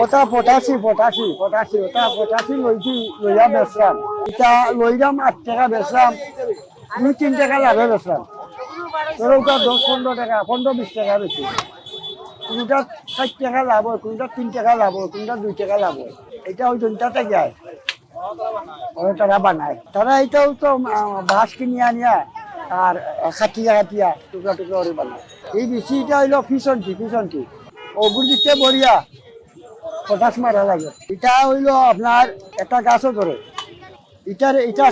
ওটা পটাশি পটাশি পটাশি ওটা পটাশি লইছি, লইয়া বেচলাম। এটা লইলাম আট টাকা বেচলাম, দুই, তিন টাকা লাভে বেচলাম। ধরো ওটা দশ, পনেরো টাকা, পনেরো, বিশ টাকা বেশি। কোনটা ষাট টাকা লাভ হয়, কোনটা তিন টাকা লাভ হয়, কোনটা দুই টাকা লাভ হয়। এটা ওই জনটাতে যায়। ওরা তারা বানায়। তারা এটাও তো বাঁশ কিনে আনিয়া আর খাটিয়া খাটিয়া টুকরা টুকরা করে বানায়। এই বেশিটা হইল ফিসন্টি ফিসন্টি ওগুর দিতে বড়িয়া। পটাশ মারা লাগে। এটা হইল আপনার একটা গাছও ধরে। ইটার এটা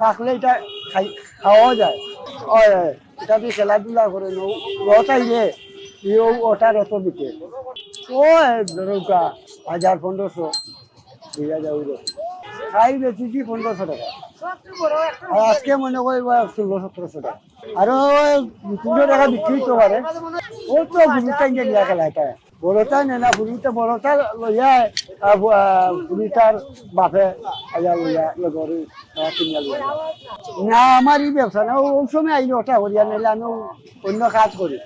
পাকলে এটা খাই, খাওয়াও যায়। হয় এটা দিয়ে খেলাধুলা করে ওটাইলে ইও ওটার অত বিকে ও ধরুকা হাজার পনেরোশো, দুই হাজার ওইরকম খাই বেচেছি পনেরোশো টাকা? আজকে মনে করি ষোলো সতেরোশো টাকা। আরও তিনশো টাকা বিক্রি করতে পারে। ও তো ইয়ে নিয়ে গেল এটা। বড়টা নে না, বড়টা লইয়া বাপে আয়া লইয়া লগরি কিনিয়া না, আমার এই ব্যবসা না ওই সময় আইলে ওটা করিয়া নিলে আমি অন্য কাজ করি।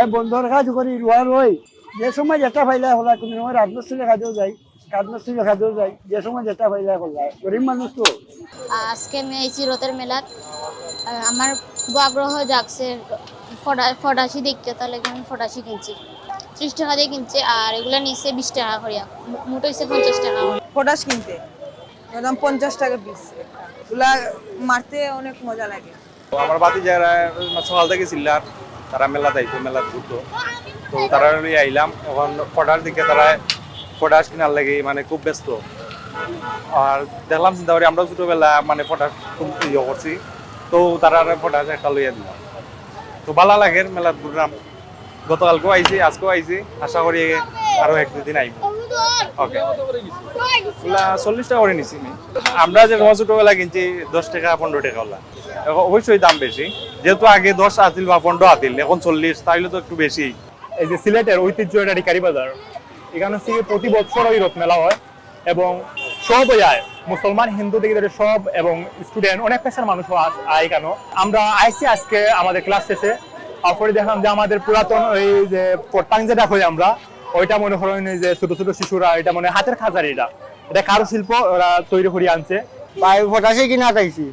এই বন্ধর কাজ করি, রুয়া রই। যে সময় যেটা পাইলে হলা, কোনো সময় রাজমিস্ত্রি কাজেও যাই রাজমিস্ত্রি কাজেও যাই, যে সময় যেটা পাইলে হলা, গরিব মানুষ তো। আজকে এই চিরতের মেলাত আমার খুব আগ্রহ জাগছে ফডাসি দেখতে, তাহলে আমি ফডাসি কিনছি। ত্রিশ টাকা দিয়ে কিনছে আর এগুলো নিচে বিশ টাকা করিয়া মুটো হচ্ছে পঞ্চাশ টাকা। পটাশ কিনতে একদম পঞ্চাশ টাকা পিস ওগুলা মারতে অনেক মজা লাগে। তো আমার বাতি যারা সকাল থেকে চিল্লার তারা মেলা যাইতো মেলা ঘুরতো। তো তারা আইলাম এখন পটার দিকে তারা পটাশ কেনার লাগে মানে খুব ব্যস্ত। আর দেখলাম চিন্তা করি আমরা ছোটবেলা মানে পটাশ খুব ইয়ে করছি। তো তারা পটাশ একটা লইয়া দিলাম তো ভালো লাগে মেলাত ঘুরলাম। গতকালকেও আইছি, আজকেও আইছি। আশা করি আরও এক দুদিন আইব ওকে চল্লিশ টাকা করে নিছি আমরা যে তোমার ছোটবেলা কিনছি, দশ টাকা, পনেরো টাকা ওলা। অবশ্যই দাম বেশি। যেহেতু আগে দশ আছিল বা পনেরো আছিল, এখন চল্লিশ, তাইলে তো একটু বেশি। এই যে সিলেটের ঐতিহ্য এটা রিকারি বাজার। এখানে হচ্ছে প্রতি বছর ওই রথ মেলা হয় এবং সব যায় মুসলমান, হিন্দু থেকে ধরে সব এবং স্টুডেন্ট, অনেক পেশার মানুষ আয় কেন আমরা আইসি আজকে আমাদের ক্লাস শেষে। তারপরে দেখলাম যে আমাদের পুরাতন ওই যে পট্টাং যেটা করি আমরা, ওইটা মনে করেন যে ছোট ছোট শিশুরা, এটা মনে হাতের খাজার এটা এটা কারু শিল্প, ওরা তৈরি করে আনছে। ভাই কিনা চাইছি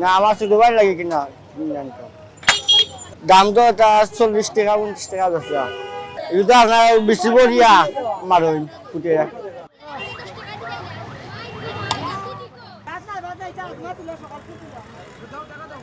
না, আমার শুধু ভাই লাগে কিনা দাম তো এটা চল্লিশ টাকা, উনত্রিশ টাকা বেচা। এটা আপনার বেশি না তুলে সকাল তুলে দাও টাকা দাও।